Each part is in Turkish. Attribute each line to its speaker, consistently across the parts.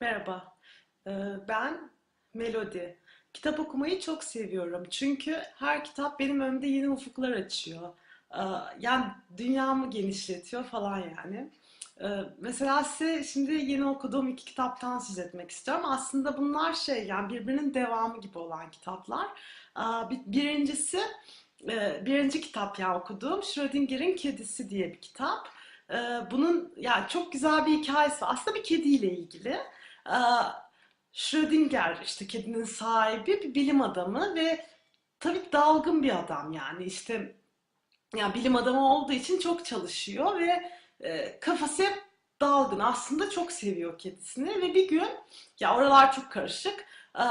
Speaker 1: Merhaba, Ee, ben Melodi. Kitap okumayı çok seviyorum. Çünkü her kitap benim önümde yeni ufuklar açıyor. Ee, Yani dünyamı genişletiyor falan yani. Ee, Mesela size şimdi yeni okuduğum iki kitaptan söz etmek istiyorum. Aslında bunlar şey yani birbirinin devamı gibi olan kitaplar. Birincisi, e, birinci kitap ya okuduğum Schrödinger'in Kedisi diye bir kitap. Bunun yani çok güzel bir hikayesi var. Aslında bir kediyle ilgili. Ee, Schrödinger işte kedinin sahibi bir bilim adamı ve tabii dalgın bir adam yani işte ya bilim adamı olduğu için çok çalışıyor ve e, kafası hep dalgın. Aslında çok seviyor kedisini ve bir gün ya oralar çok karışık. Ee,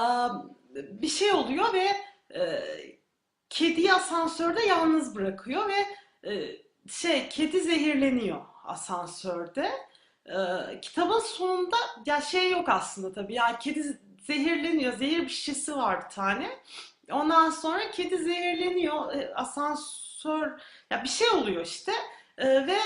Speaker 1: bir şey oluyor ve e, kediyi asansörde yalnız bırakıyor ve e, şey kedi zehirleniyor asansörde. Ee, kitabın sonunda ya şey yok aslında tabii. Yani kedi zehirleniyor. Zehir bir şişesi var bir tane. Ondan sonra kedi zehirleniyor. E, asansör ya bir şey oluyor işte. E, ve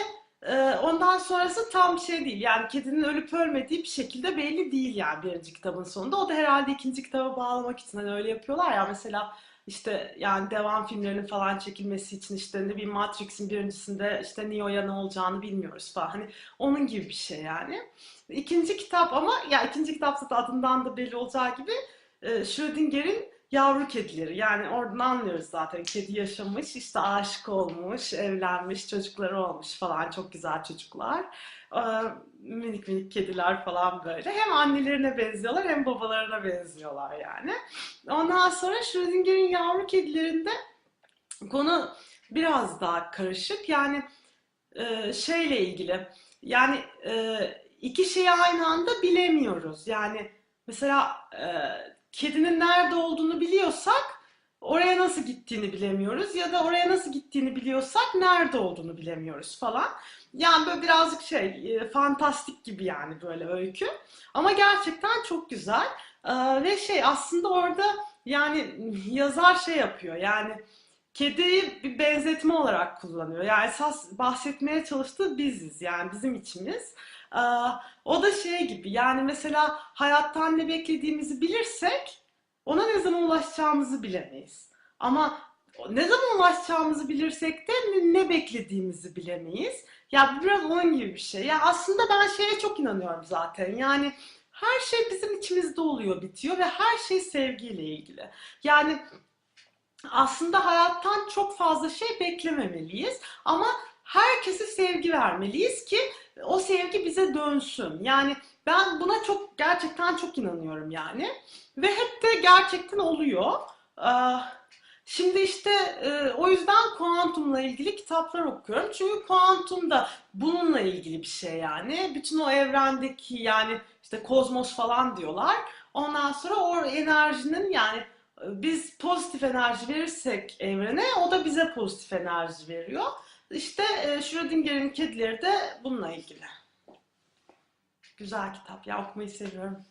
Speaker 1: e, ondan sonrası tam şey değil. Yani kedinin ölüp ölmediği bir şekilde belli değil yani birinci kitabın sonunda. O da herhalde ikinci kitaba bağlamak için hani öyle yapıyorlar ya. Mesela işte yani devam filmlerinin falan çekilmesi için işte ne bileyim Matrix'in birincisinde işte Neo'ya ne olacağını bilmiyoruz falan. Hani onun gibi bir şey yani. İkinci kitap ama ya ikinci kitap zaten adından da belli olacağı gibi e, Schrödinger'in yavru kedileri. Yani oradan anlıyoruz zaten. Kedi yaşamış, işte aşık olmuş, evlenmiş, çocukları olmuş falan. Çok güzel çocuklar. Ee, minik minik kediler falan böyle. Hem annelerine benziyorlar hem babalarına benziyorlar yani. Ondan sonra Schrödinger'in yavru kedilerinde konu biraz daha karışık. Yani e, şeyle ilgili. Yani e, iki şeyi aynı anda bilemiyoruz. Yani mesela e, kedinin nerede olduğunu biliyorsak oraya nasıl gittiğini bilemiyoruz ya da oraya nasıl gittiğini biliyorsak nerede olduğunu bilemiyoruz falan. Yani böyle birazcık şey e, fantastik gibi yani böyle öykü. Ama gerçekten çok güzel. E, ve şey aslında orada yani yazar şey yapıyor. Yani Kediyi bir benzetme olarak kullanıyor. Yani esas bahsetmeye çalıştığı biziz. Yani bizim içimiz. O da şey gibi yani mesela hayattan ne beklediğimizi bilirsek ona ne zaman ulaşacağımızı bilemeyiz. Ama ne zaman ulaşacağımızı bilirsek de ne, beklediğimizi bilemeyiz. Ya biraz onun gibi bir şey. Ya aslında ben şeye çok inanıyorum zaten. Yani her şey bizim içimizde oluyor, bitiyor ve her şey sevgiyle ilgili. Yani aslında hayattan çok fazla şey beklememeliyiz ama herkese sevgi vermeliyiz ki o sevgi bize dönsün. Yani ben buna çok gerçekten çok inanıyorum yani ve hep de gerçekten oluyor. Ee, Şimdi işte e, o yüzden kuantumla ilgili kitaplar okuyorum. Çünkü kuantum da bununla ilgili bir şey yani. Bütün o evrendeki yani işte kozmos falan diyorlar. Ondan sonra o enerjinin yani biz pozitif enerji verirsek evrene o da bize pozitif enerji veriyor. İşte e, Schrödinger'in kedileri de bununla ilgili. Güzel kitap ya okumayı seviyorum.